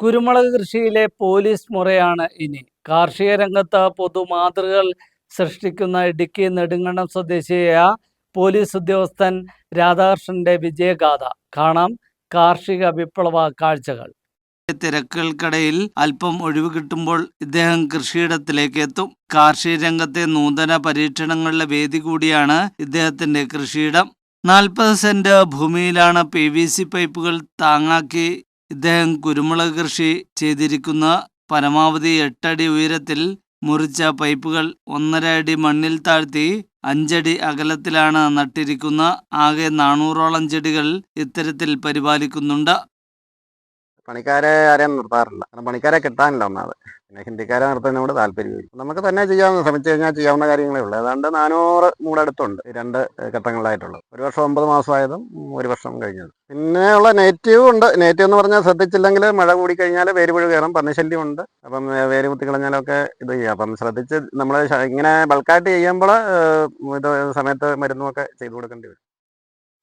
കുരുമുളക് കൃഷിയിലെ പോലീസ് മുറയാണ് ഇനി. കാർഷിക രംഗത്ത് പൊതുമാതൃകൾ സൃഷ്ടിക്കുന്ന ഇടുക്കി നെടുങ്കണ്ടം സ്വദേശിയായ പോലീസ് ഉദ്യോഗസ്ഥൻ രാധാകൃഷ്ണന്റെ വിജയഗാഥ. കാണാം കാർഷിക വിപ്ലവ കാഴ്ചകൾ. തിരക്കുകൾക്കിടയിൽ അല്പം ഒഴിവ് കിട്ടുമ്പോൾ ഇദ്ദേഹം കൃഷിയിടത്തിലേക്ക് എത്തും. കാർഷിക രംഗത്തെ നൂതന പരീക്ഷണങ്ങളുടെ വേദി കൂടിയാണ് ഇദ്ദേഹത്തിന്റെ കൃഷിയിടം. നാൽപ്പത് സെന്റ് ഭൂമിയിലാണ് പി വി സി പൈപ്പുകൾ താങ്ങാക്കി ഇദ്ദേഹം കുരുമുളക് കൃഷി ചെയ്തിരിക്കുന്ന പരമാവധി എട്ടടി ഉയരത്തിൽ മുറിച്ച പൈപ്പുകൾ ഒന്നര അടി മണ്ണിൽ താഴ്ത്തി അഞ്ചടി അകലത്തിലാണ് നട്ടിരിക്കുന്ന ആകെ നാനൂറോളം ചെടികൾ ഇത്തരത്തിൽ പരിപാലിക്കുന്നുണ്ട്. പണിക്കാരെ ആരെയും നിർത്താറില്ല. കാരണം പണിക്കാരെ കിട്ടാനില്ല ഒന്നാമത്. പിന്നെ ഹിന്ദിക്കാരെ നിർത്തുന്നതിനോട് താല്പര്യമില്ല നമുക്ക് തന്നെ ചെയ്യാവുന്ന ശ്രമിച്ചു കഴിഞ്ഞാൽ ചെയ്യാവുന്ന കാര്യങ്ങളേ ഉള്ളൂ. ഏതാണ്ട് നാനൂറ് മൂടടുത്തുണ്ട് രണ്ട് ഘട്ടങ്ങളിലായിട്ടുള്ളത്. ഒരു വർഷം ഒമ്പത് മാസമായതും ഒരു വർഷം കഴിഞ്ഞതും. പിന്നെ ഉള്ള നെഗറ്റീവ് ഉണ്ട്. നെഗറ്റീവ് എന്ന് പറഞ്ഞാൽ ശ്രദ്ധിച്ചില്ലെങ്കിൽ മഴ കൂടി കഴിഞ്ഞാൽ വേര് പുഴു കയറും പന്നിശല്യം ഉണ്ട്. അപ്പം വേര് കുത്തി കളഞ്ഞാലൊക്കെ ഇത് ചെയ്യാം അപ്പം ശ്രദ്ധിച്ച് നമ്മൾ ഇങ്ങനെ ബൾക്കായിട്ട് ചെയ്യുമ്പോൾ ഇത് സമയത്ത് മരുന്നുമൊക്കെ ചെയ്തു കൊടുക്കേണ്ടി വരും.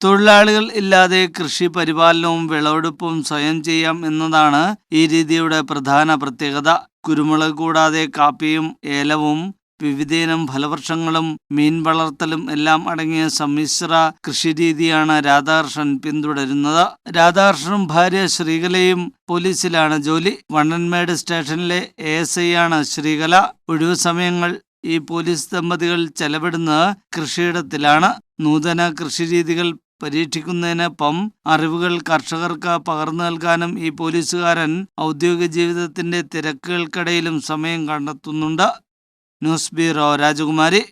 തൊഴിലാളികൾ ഇല്ലാതെ കൃഷി പരിപാലനവും വിളവെടുപ്പും സ്വയം ചെയ്യാം എന്നതാണ് ഈ രീതിയുടെ പ്രധാന പ്രത്യേകത. കുരുമുളക് കൂടാതെ കാപ്പിയും ഏലവും വിവിധയിനം ഫലവൃക്ഷങ്ങളും മീൻ വളർത്തലും എല്ലാം അടങ്ങിയ സമ്മിശ്ര കൃഷിരീതിയാണ് രാധാകൃഷ്ണൻ പിന്തുടരുന്നത്. രാധാകൃഷ്ണനും ഭാര്യ ശ്രീകലയും പോലീസിലാണ് ജോലി. വണ്ണൻമേട് സ്റ്റേഷനിലെ എ എസ് ഐ ആണ് ശ്രീകല. ഒഴിവു സമയങ്ങൾ ഈ പോലീസ് ദമ്പതികൾ ചെലവിടുന്നത് കൃഷിയിടത്തിലാണ്. നൂതന കൃഷിരീതികൾ പരീക്ഷിക്കുന്നതിനൊപ്പം അറിവുകൾ കർഷകർക്ക് പകർന്നു നൽകാനും ഈ പോലീസുകാരൻ ഔദ്യോഗിക ജീവിതത്തിന്റെ തിരക്കുകൾക്കിടയിലും സമയം കണ്ടെത്തുന്നുണ്ട്. ന്യൂസ് ബ്യൂറോ രാജകുമാരി.